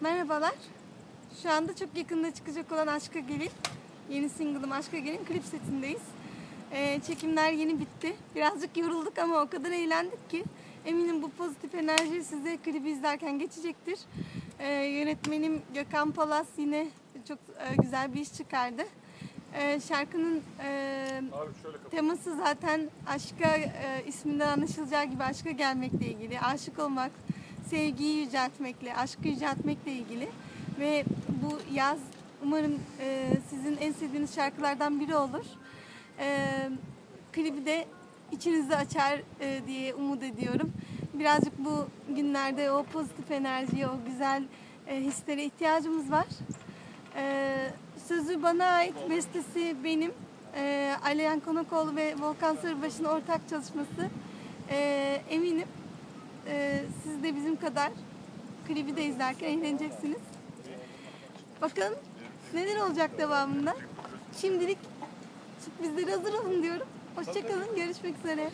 Merhabalar. Şu anda çok yakında çıkacak olan Aşka Gelin, yeni single'ım Aşka Gelin klip setindeyiz. Ee, çekimler yeni bitti. Birazcık yorulduk ama o kadar eğlendik ki eminim bu pozitif enerji size klibi izlerken geçecektir. Ee, yönetmenim Gökhan Palas yine çok e, güzel bir iş çıkardı. Ee, şarkının e, teması zaten aşka e, isminden anlaşılacağı gibi aşka gelmekle ilgili, aşık olmak, sevgiyi yüceltmekle, aşkı yüceltmekle ilgili ve bu yaz umarım e, sizin en sevdiğiniz şarkılardan biri olur. E, klibi de içinizi açar e, diye umut ediyorum. Birazcık bu günlerde o pozitif enerjiye, o güzel e, hislere ihtiyacımız var. E, sözü bana ait, bestesi benim. E, Aliyan Konakoğlu ve Volkan Sarıbaş'ın ortak çalışması. E, eminim siz de bizim kadar klibi de izlerken eğleneceksiniz. Bakalım neler olacak devamında. Şimdilik sürprizlere hazır olun diyorum. Hoşçakalın, görüşmek üzere.